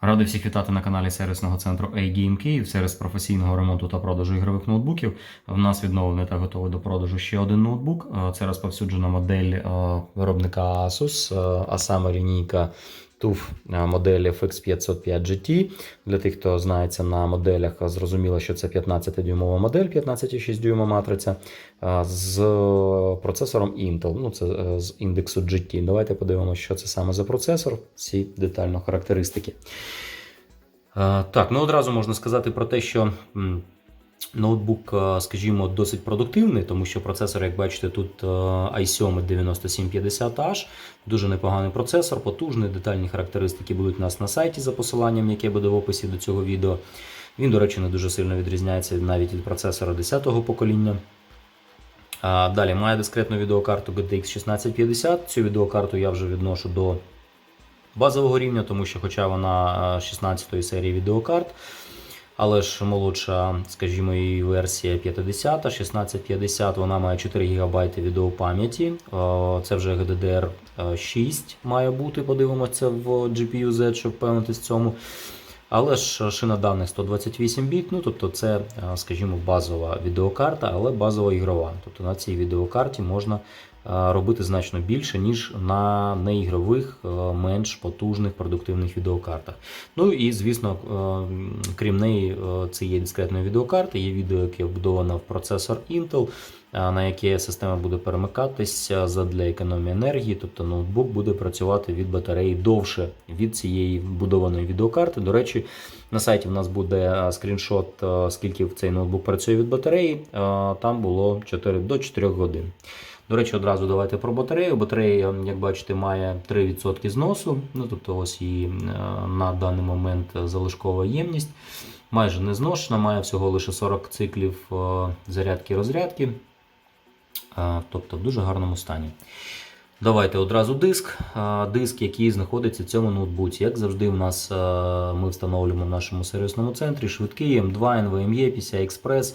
Радий всіх вітати на каналі сервісного центру A-Game Київ. Сервіс професійного ремонту та продажу ігрових ноутбуків. В нас відновлений та готовий до продажу ще один ноутбук. Е, Це розповсюджена модель е, виробника Asus, е, а саме лінійка TUF е, моделі FX505 GT. Для тих, хто знається на моделях, зрозуміло, що це 15-дюймова модель, 15,6 дюйма матриця е, з процесором Intel. Ну, це е, з індексу GT. Давайте подивимося, що це саме за процесор, всі детально характеристики. Так, ну одразу можна сказати про те, що ноутбук, е, скажімо, досить продуктивний, тому що процесор, як бачите, тут е, i7 9750H, дуже непоганий процесор, потужний, детальні характеристики будуть у нас на сайті за посиланням, яке буде в описі до цього відео. Він, до речі, не дуже сильно відрізняється навіть від процесора 10-го покоління. Далі має дискретну відеокарту GTX 1650. Цю відеокарту я вже відношу до базового рівня, тому що, хоча вона 16-ї серії відеокарт, але ж молодша, скажімо, її версія 50, 1650, вона має 4 ГБ відеопам'яті. Це вже GDDR6 має бути, подивимося в GPU-Z, щоб впевнитись в цьому. Але ж шина даних 128 біт, ну тобто це, е, скажімо, базова відеокарта, але базова ігрова. Тобто на цій відеокарті можна е, робити значно більше, ніж на неігрових, е, менш потужних продуктивних відеокартах. Ну і звісно, е, крім неї, е, це є відеокарта, є відео, яке вбудовано в процесор Intel, е, на яке система буде перемикатися задля економії енергії, тобто ноутбук буде працювати від батареї довше від цієї вбудованої відеокарти. До речі, на сайті в нас буде е, скріншот, е, скільки цей ноутбук працює від батареї. Е, Там було 4 до 4 годин. До речі, одразу давайте про батарею. Батарея, як бачите, має 3% зносу. Ну, тобто ось її на даний момент залишкова ємність. Майже не зношена, має всього лише 40 циклів зарядки-розрядки. Тобто в дуже гарному стані. Давайте одразу диск. Диск, який знаходиться в цьому ноутбуці. Як завжди, в нас ми встановлюємо в нашому сервісному центрі швидкий M2, NVMe, PCI Express.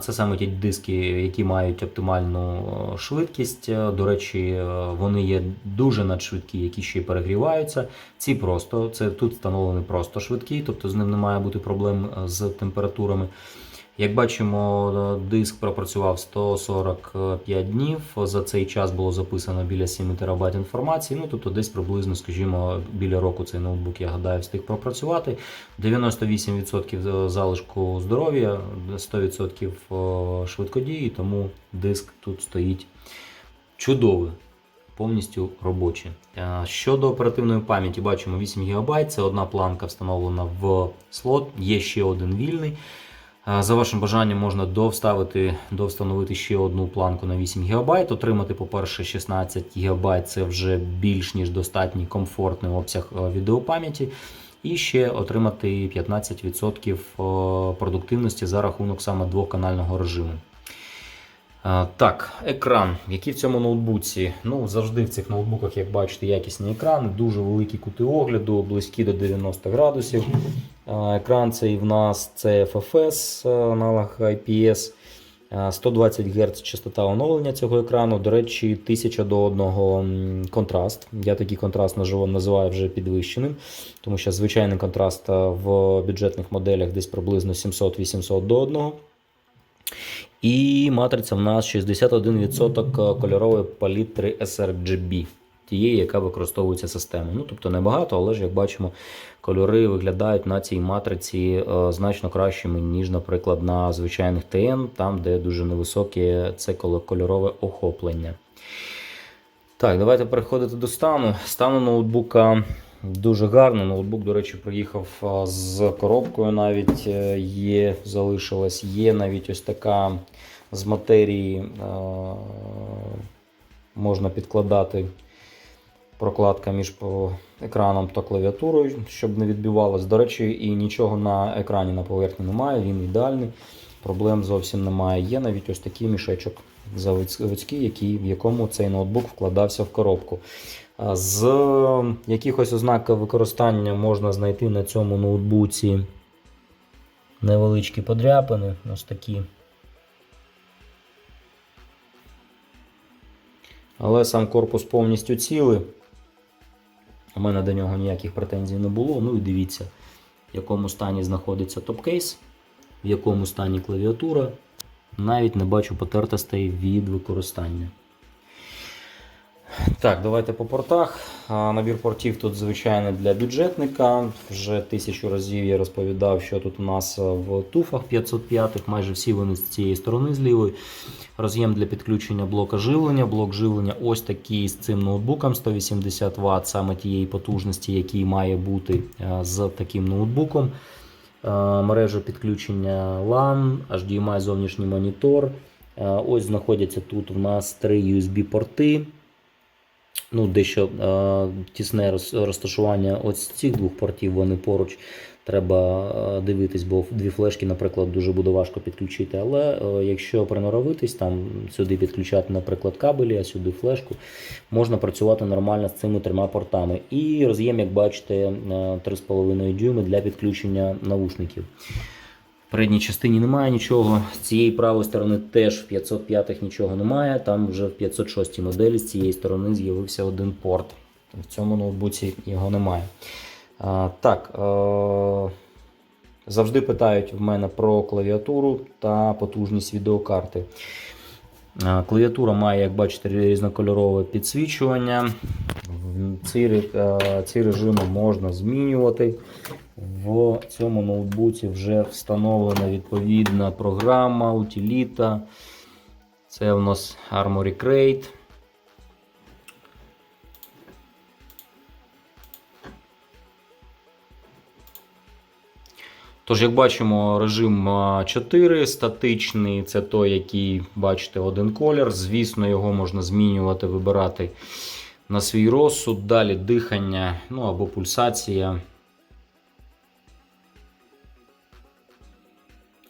Це саме ті диски, які мають оптимальну швидкість. До речі, вони є дуже надшвидкі, які ще й перегріваються. Ці просто це тут встановлений просто швидкий, тобто з ним не має бути проблем з температурами. Як бачимо, е, диск пропрацював 145 днів. За цей час було записано біля 7 терабайт інформації. Ну тобто, десь приблизно, скажімо, біля року цей ноутбук, я гадаю, встиг пропрацювати. 98% залишку здоров'я, 100% швидкодії, тому диск тут стоїть чудовий. Повністю робочі. Е, Щодо оперативної пам'яті, бачимо 8 ГБ, це одна планка встановлена в слот, є ще один вільний. За вашим бажанням можна довставити, довстановити ще одну планку на 8 ГБ. Отримати, по-перше, 16 ГБ це вже більш ніж достатній комфортний обсяг е, відеопам'яті. І ще отримати 15% е, продуктивності за рахунок саме двоканального режиму. Так, екран. Який в цьому ноутбуці? Ну, завжди в цих ноутбуках, як бачите, якісні екрани, дуже великі кути огляду, близькі до 90 градусів. Е, Екран цей в нас це FFS, е, аналог IPS. Е, 120 Гц частота оновлення цього екрану. До речі, 1000 до 1 контраст. Я такий контраст називаю вже підвищеним, тому що звичайний контраст е, в бюджетних моделях десь приблизно 700-800 до 1. І матриця в нас 61% кольорової палітри sRGB, тієї, яка використовується системою. Ну, тобто небагато, але ж як бачимо, кольори виглядають на цій матриці е, значно кращими, ніж, наприклад, на звичайних TN, там, де дуже невисоке це кольорове охоплення. Так, давайте переходити до стану. Стану ноутбука дуже гарно. Ноутбук, до речі, приїхав з коробкою навіть е, є, залишилась. Є навіть ось така з матерії е, можна підкладати прокладка між екраном та клавіатурою, щоб не відбивалось. До речі, і нічого на екрані на поверхні немає, він ідеальний. Проблем зовсім немає. Є навіть ось такий мішечок заводський, який, в якому цей ноутбук вкладався в коробку. З якихось ознак використання можна знайти на цьому ноутбуці невеличкі подряпини, ось такі. Але сам корпус повністю цілий. У мене до нього ніяких претензій не було. Ну і дивіться, в якому стані знаходиться топкейс, в якому стані клавіатура. Навіть не бачу потертостей від використання. Так, давайте по портах. Набір портів тут звичайно для бюджетника. Вже тисячу разів я розповідав, що тут у нас в туфах 505, майже всі вони з цієї сторони з лівої. Роз'єм для підключення блока живлення. Блок живлення ось такий з цим ноутбуком 180 Вт, саме тієї потужності, який має бути з таким ноутбуком. Мережа підключення LAN, HDMI зовнішній монітор. Ось знаходяться тут у нас три USB-порти ну, дещо е, тісне розташування ось цих двох портів, вони поруч. Треба е, дивитись, бо дві флешки, наприклад, дуже буде важко підключити. Але е, якщо приноровитись, там сюди підключати, наприклад, кабелі, а сюди флешку, можна працювати нормально з цими трьома портами. І роз'єм, як бачите, е, 3,5 дюйми для підключення наушників. Передній частині немає нічого. З цієї правої сторони теж в 505-х нічого немає. Там вже в 506 моделі з цієї сторони з'явився один порт. В цьому ноутбуці його немає. А, так, е- завжди питають в мене про клавіатуру та потужність відеокарти. Клавіатура має, як бачите, різнокольорове підсвічування. Ці, е, ці режими можна змінювати. В цьому ноутбуці вже встановлена відповідна програма, утиліта. Це у нас Armory Crate. Тож, як бачимо, режим 4 статичний, це той, який бачите, один колір. Звісно, його можна змінювати, вибирати на свій розсуд. Далі дихання ну, або пульсація.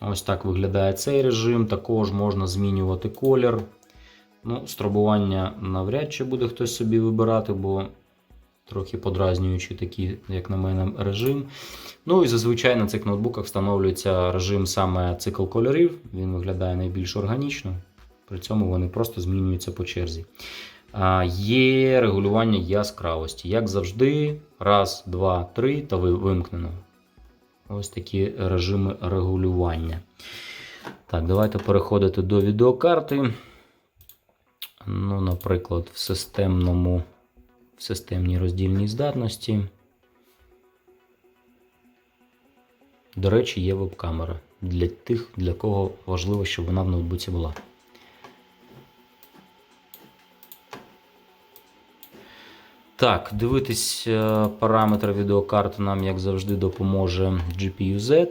Ось так виглядає цей режим. Також можна змінювати колір. Ну, Стробування навряд чи буде хтось собі вибирати, бо трохи подразнюючий такий, як на мене, режим. Ну і зазвичай на цих ноутбуках встановлюється режим саме цикл кольорів. Він виглядає найбільш органічно. При цьому вони просто змінюються по черзі. Є регулювання яскравості. Як завжди, раз, два, три та вимкнено. Ось такі режими регулювання. Так, давайте переходити до відеокарти. Ну, наприклад, в системному, в системній роздільній здатності. До речі, є веб-камера для тих, для кого важливо, щоб вона в ноутбуці була. Так, дивитись е, параметри відеокарти нам, як завжди, допоможе GPU-Z.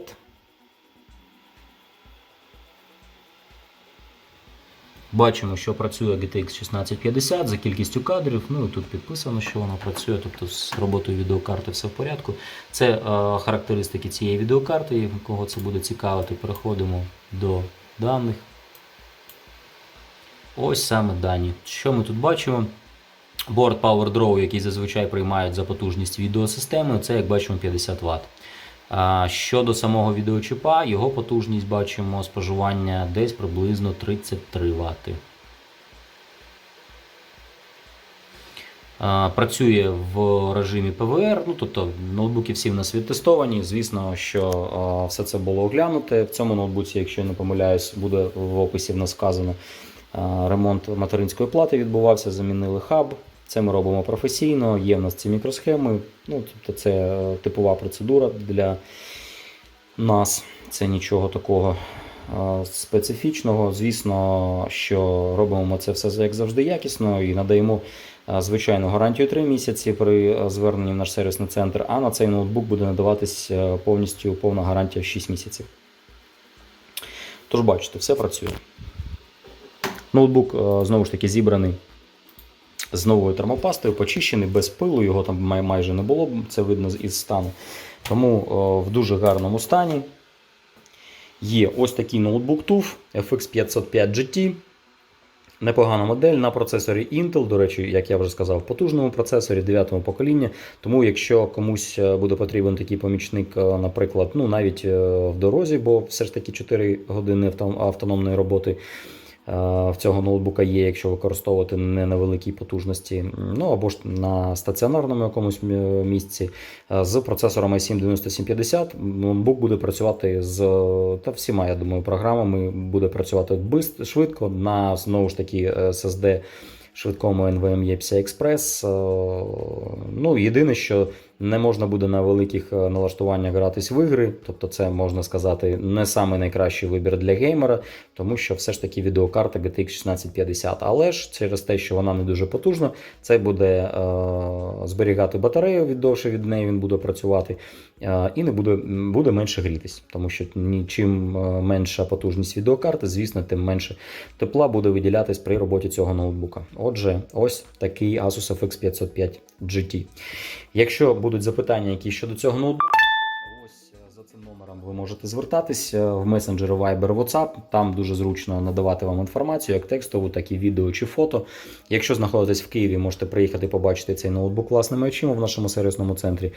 Бачимо, що працює GTX 1650 за кількістю кадрів. Ну і тут підписано, що вона працює, тобто з роботою відеокарти все в порядку. Це е, характеристики цієї відеокарти. Кого це буде цікавити, переходимо до даних. Ось саме дані. Що ми тут бачимо? Борт PowerDraw, який зазвичай приймають за потужність відеосистеми, це, як бачимо, 50 Вт. Щодо самого відеочіпа, його потужність бачимо споживання десь приблизно 33 Вт. Працює в режимі PVR, ну тобто ноутбуки всі в нас відтестовані. Звісно, що все це було оглянуте. В цьому ноутбуці, якщо я не помиляюсь, буде в описі в нас сказано. Ремонт материнської плати відбувався, замінили хаб. Це ми робимо професійно, є в нас ці мікросхеми. Ну, тобто це е, типова процедура для нас. Це нічого такого е, специфічного. Звісно, що робимо це все як завжди якісно і надаємо е, звичайну гарантію 3 місяці при зверненні в наш сервісний центр, а на цей ноутбук буде надаватись повністю повна гарантія 6 місяців. Тож бачите, все працює. Ноутбук знову ж таки зібраний з новою термопастою, почищений, без пилу, його там май- майже не було, це видно із стану. Тому о, в дуже гарному стані. Є ось такий ноутбук TUF FX505 GT. Непогана модель на процесорі Intel, до речі, як я вже сказав, потужному процесорі 9 покоління. Тому, якщо комусь е, буде потрібен такий помічник, е, наприклад, ну навіть е, в дорозі, бо все ж таки 4 години автономної роботи в цього ноутбука є, якщо використовувати не на великій потужності, ну або ж на стаціонарному якомусь місці. Е, З процесором i7 9750 ноутбук буде працювати з та всіма, я думаю, програмами буде працювати швидко на знову ж таки SSD швидкому NVMe PCI Express. Е, Ну, єдине, що не можна буде на великих е, налаштуваннях гратись в ігри, тобто це можна сказати не самий найкращий вибір для геймера, тому що все ж таки відеокарта GTX 1650. Але ж через те, що вона не дуже потужна, це буде е, зберігати батарею від довше від неї він буде працювати, е, і не буде, буде менше грітись, тому що ні- чим е, менша потужність відеокарти, звісно, тим менше тепла буде виділятись при роботі цього ноутбука. Отже, ось такий Asus FX 505 GT. Якщо будуть запитання, які щодо цього ноутбука, ви можете звертатись в месенджери Viber, WhatsApp. Там дуже зручно надавати вам інформацію, як текстову, так і відео чи фото. Якщо знаходитесь в Києві, можете приїхати побачити цей ноутбук власними очима в нашому сервісному центрі.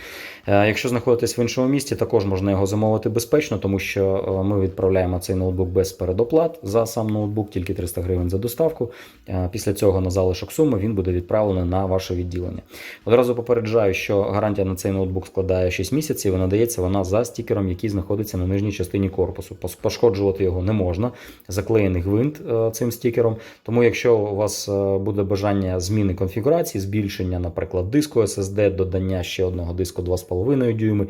Е, Якщо знаходитесь в іншому місті, також можна його замовити безпечно, тому що е, ми відправляємо цей ноутбук без передоплат за сам ноутбук, тільки 300 гривень за доставку. Е, Після цього на залишок суми він буде відправлений на ваше відділення. Одразу попереджаю, що гарантія на цей ноутбук складає 6 місяців і надається вона за стікером, який знаходиться на нижній частині корпусу. Пошкоджувати його не можна. Заклеєний гвинт е, цим стікером. Тому, якщо у вас е, буде бажання зміни конфігурації, збільшення, наприклад, диску SSD, додання ще одного диску 2,5 дюйми,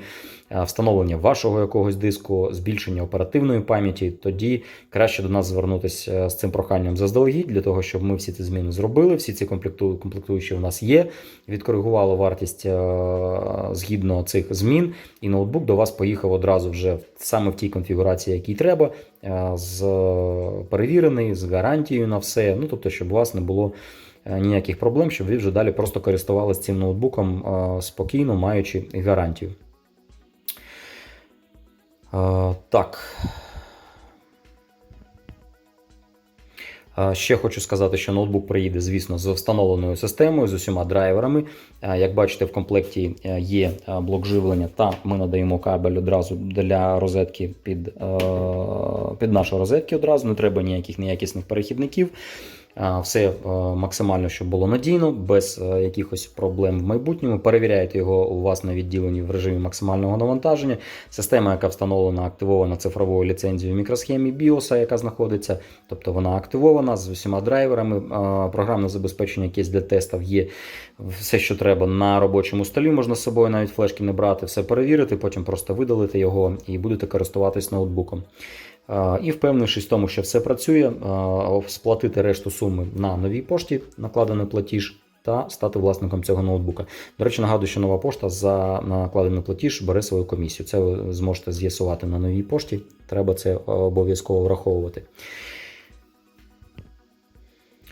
е, встановлення вашого якогось диску, збільшення оперативної пам'яті, тоді краще до нас звернутися з цим проханням заздалегідь, для того, щоб ми всі ці зміни зробили. Всі ці комплектуючі у нас є. Відкоригували вартість згідно цих змін, і ноутбук до вас поїхав одразу вже саме в тій конфігурації, якій треба, е, з перевірений, з гарантією на все. Ну тобто, щоб у вас не було. е, Ніяких проблем, щоб ви вже далі просто користувалися цим ноутбуком е, спокійно, маючи гарантію. Е, Так. Ще хочу сказати, що ноутбук приїде, звісно, з встановленою системою, з усіма драйверами. Як бачите, в комплекті е, є е, блок живлення, та ми надаємо кабель одразу для розетки під, е, під нашу розетки одразу. Не треба ніяких неякісних перехідників. Все е, максимально, щоб було надійно, без е, якихось проблем в майбутньому. Перевіряйте його у вас на відділенні в режимі максимального навантаження. Система, яка встановлена, активована цифровою ліцензією мікросхемі BIOS, яка знаходиться, тобто вона активована з усіма драйверами. Програмне забезпечення, яке для тестів є все, що треба на робочому столі. Можна з собою навіть флешки не брати, все перевірити, потім просто видалити його і будете користуватись ноутбуком. Е, І впевнившись в тому, що все працює, е, сплатити решту суми на новій пошті, накладений платіж, та стати власником цього ноутбука. До речі, нагадую, що нова пошта за накладений платіж бере свою комісію. Це ви зможете з'ясувати на новій пошті. Треба це обов'язково враховувати.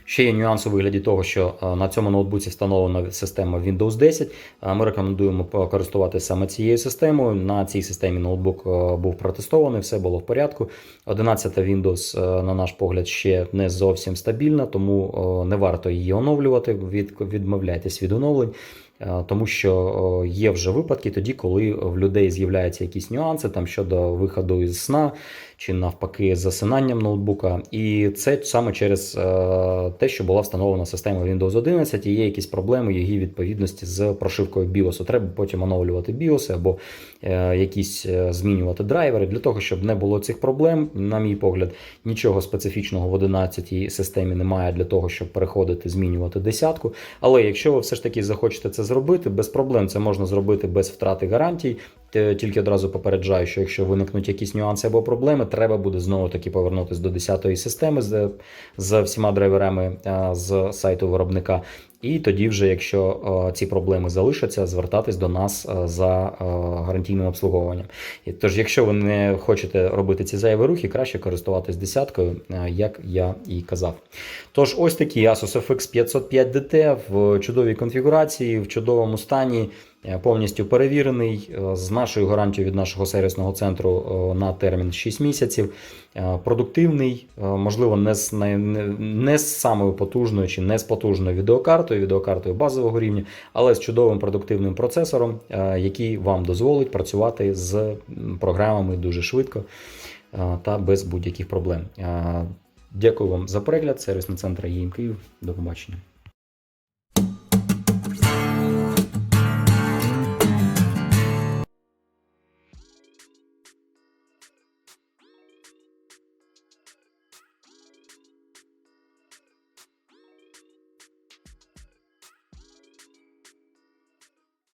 Ще є нюанс у вигляді того, що е, на цьому ноутбуці встановлена система Windows 10. Е, Ми рекомендуємо користуватися саме цією системою. На цій системі ноутбук е, був протестований, все було в порядку. 11 Windows, на наш погляд, ще не зовсім стабільна, тому не варто її оновлювати. Від, відмовляйтесь від оновлень. Тому що є вже випадки тоді, коли в людей з'являються якісь нюанси там щодо виходу із сна чи навпаки з засинанням ноутбука. І це саме через е, те, що була встановлена система Windows 11, і є якісь проблеми її відповідності з прошивкою BIOS. Треба потім оновлювати BIOS або е, якісь е, змінювати драйвери для того, щоб не було цих проблем. На мій погляд, нічого специфічного в 11 системі немає для того, щоб переходити, змінювати десятку. Але якщо ви все ж таки захочете це зробити, без проблем це можна зробити без втрати гарантій. Те- Тільки одразу попереджаю, що якщо виникнуть якісь нюанси або проблеми, треба буде знову таки повернутися до 10-ї системи з, з всіма драйверами з сайту виробника. І тоді, вже, якщо е, ці проблеми залишаться, звертатись до нас е, за е, гарантійним обслуговуванням. І, тож, якщо ви не хочете робити ці зайві рухи, краще користуватись десяткою, е, як я і казав. Тож, ось такий Asus FX 505 DT в чудовій конфігурації, в чудовому стані. Е, Повністю перевірений е, з нашою гарантією від нашого сервісного центру е, на термін 6 місяців. Продуктивний, можливо, не з, не, не з самою потужною чи не з потужною відеокартою, відеокартою базового рівня, але з чудовим продуктивним процесором, який вам дозволить працювати з програмами дуже швидко та без будь-яких проблем. Дякую вам за перегляд. Сервісний центр ЄМ Київ. До побачення.